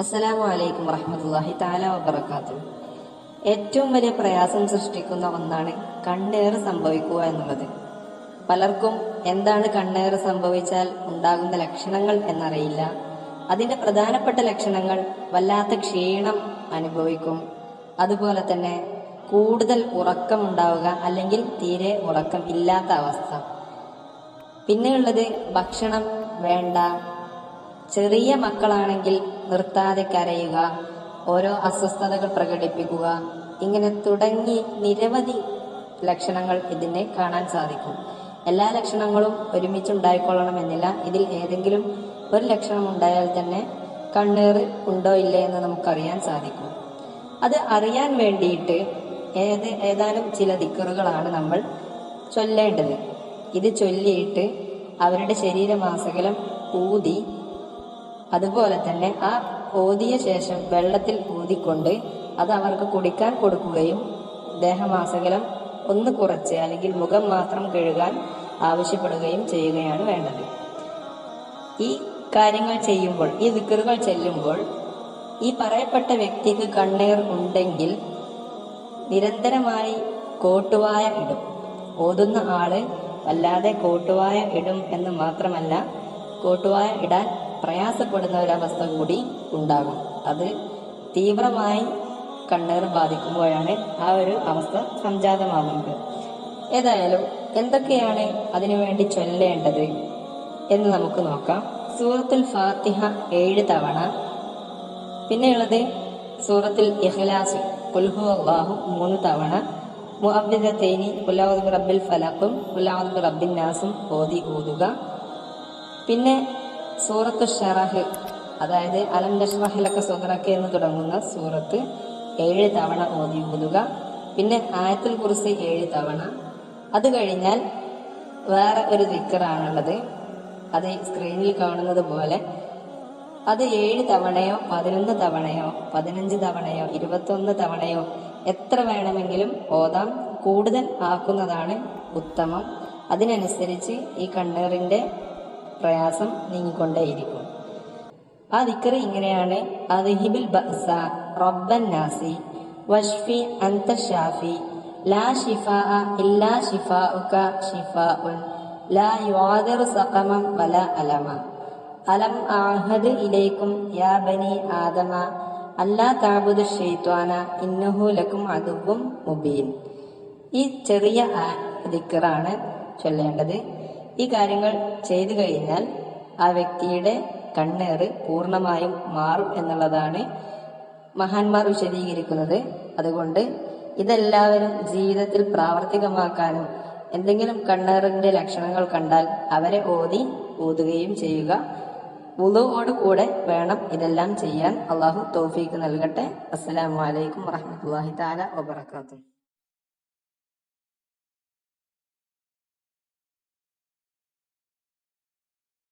അസ്സലാമു അലൈക്കും വറഹമത്തല്ലാഹി താല വബർക്കാത്തു ഏറ്റവും വലിയ പ്രയാസം സൃഷ്ടിക്കുന്ന ഒന്നാണ് കണ്ണേറ് സംഭവിക്കുക എന്നുള്ളത്. പലർക്കും എന്താണ് കണ്ണേറ് സംഭവിച്ചാൽ ഉണ്ടാകുന്ന ലക്ഷണങ്ങൾ എന്നറിയില്ല. അതിന്റെ പ്രധാനപ്പെട്ട ലക്ഷണങ്ങൾ വല്ലാത്ത ക്ഷീണം അനുഭവിക്കും. അതുപോലെ തന്നെ കൂടുതൽ ഉറക്കം ഉണ്ടാവുക അല്ലെങ്കിൽ തീരെ ഉറക്കം ഇല്ലാത്ത അവസ്ഥ. പിന്നെയുള്ളത് ഭക്ഷണം വേണ്ട ചെറിയ മക്കളാണെങ്കിൽ നിർത്താതെ കരയുക ഓരോ അസ്വസ്ഥതകൾ പ്രകടിപ്പിക്കുക ഇങ്ങനെ തുടങ്ങി നിരവധി ലക്ഷണങ്ങൾ ഇതിനെ കാണാൻ സാധിക്കും. എല്ലാ ലക്ഷണങ്ങളും ഒരുമിച്ച് ഉണ്ടായിക്കൊള്ളണമെന്നില്ല ഇതിൽ ഏതെങ്കിലും ഒരു ലക്ഷണം ഉണ്ടായാൽ തന്നെ കണ്ണേറ് ഉണ്ടോ ഇല്ലേ എന്ന് നമുക്കറിയാൻ സാധിക്കും. അത് അറിയാൻ വേണ്ടിയിട്ട് ഏത് ഏതാനും ചില ദിക്കറുകളാണ് നമ്മൾ ചൊല്ലേണ്ടത്. ഇത് ചൊല്ലിയിട്ട് അവരുടെ ശരീരമാസകലം ഊതി അതുപോലെ തന്നെ ആ ഓതിയ ശേഷം വെള്ളത്തിൽ ഊതിക്കൊണ്ട് അത് അവർക്ക് കുടിക്കാൻ കൊടുക്കുകയും ദേഹമാസകലം ഒന്ന് കുറച്ച് അല്ലെങ്കിൽ മുഖം മാത്രം കഴുകാൻ ആവശ്യപ്പെടുകയും ചെയ്യുകയാണ് വേണ്ടത്. ഈ കാര്യങ്ങൾ ചെയ്യുമ്പോൾ ഈ വിക്കറുകൾ ചെല്ലുമ്പോൾ ഈ പറയപ്പെട്ട വ്യക്തിക്ക് കണ്ണീർ ഉണ്ടെങ്കിൽ നിരന്തരമായി കോട്ടുവായ ഇടും. ഓതുന്ന ആൾ വല്ലാതെ കോട്ടുവായ ഇടും എന്ന് മാത്രമല്ല കോട്ടുവായ ഇടാൻ പ്രയാസപ്പെടുന്ന ഒരവസ്ഥ കൂടി ഉണ്ടാകും. അത് തീവ്രമായി കണ്ണീർ ബാധിക്കുമ്പോഴാണ് ആ ഒരു അവസ്ഥ സംജാതമാകുന്നത്. ഏതായാലും എന്തൊക്കെയാണ് അതിനുവേണ്ടി ചൊല്ലേണ്ടത് എന്ന് നമുക്ക് നോക്കാം. സൂറത്തുൽ ഫാത്തിഹ ഏഴ് തവണ. പിന്നെയുള്ളത് സൂറത്തുൽ ഇഖ്ലാസ്. കുൽഹു അള്ളാഹു മൂന്ന് തവണ. മുഅബ്ബിദത്തൈനി കുലാവുദ് റബ്ബിൽ ഫലഖും കുലാവുദ് റബ്ബിൻ നാസും ഓതി ഊതുക പിന്നെ സൂറത്ത് ഷറഹ് അതായത് അലം നഷ്റഹിലൊക്കെ സുഹറക്ക് എന്ന് തുടങ്ങുന്ന സൂറത്ത് ഏഴ് തവണ ഓതി ഓതുക. പിന്നെ ആയത്തിൽ കുറിച്ച് ഏഴ് തവണ. അത് കഴിഞ്ഞാൽ വേറെ ഒരു ദിക്കറാണുള്ളത് അത് സ്ക്രീനിൽ കാണുന്നത് പോലെ അത് ഏഴ് തവണയോ പതിനൊന്ന് തവണയോ പതിനഞ്ച് തവണയോ ഇരുപത്തൊന്ന് തവണയോ എത്ര വേണമെങ്കിലും ഓതാം. കൂടുതൽ ആക്കുന്നതാണ് ഉത്തമം. അതിനനുസരിച്ച് ഈ കണ്ണീറിന്റെ പ്രയാസം നീങ്ങിക്കൊണ്ടേയിരിക്കും. ആ ദിക്കറ് ഇങ്ങനെയാണ്. അദ്ഹിബിൽ ബഅസ റബ്ബൻ നാസി വഷ്ഫി അന്ത ഷാഫി ലാ ഷിഫാ ഇല്ലാ ഷിഫാഉക ഷിഫാഉൻ ലാ യുആദിറു സഖമം വല അലമ. അലം ആഹദ് ഇലൈക്കും യാ ബനി ആദമ അല്ലാ താബുദു ഷെയ്ത്വാന ഇന്നഹു ലക്കും അതുവും മുബീൻ. ഈ ചെറിയ ദിക്കറാണ് ചൊല്ലേണ്ടത്. ഈ കാര്യങ്ങൾ ചെയ്തു കഴിഞ്ഞാൽ ആ വ്യക്തിയുടെ കണ്ണേറ് പൂർണമായും മാറും എന്നുള്ളതാണ് മഹാന്മാർ വിശദീകരിക്കുന്നത്. അതുകൊണ്ട് ഇതെല്ലാവരും ജീവിതത്തിൽ പ്രാവർത്തികമാക്കാനും എന്തെങ്കിലും കണ്ണേറിന്റെ ലക്ഷണങ്ങൾ കണ്ടാൽ അവരെ ഓതി ഓതുകയും ചെയ്യുക. ഉളുവോട് കൂടെ വേണം ഇതെല്ലാം ചെയ്യാൻ. അള്ളാഹു തോഫീക്ക് നൽകട്ടെ. അസ്സലാമു അലൈക്കും വറഹമത്തല്ലാഹി താല വബർക്കാത്തു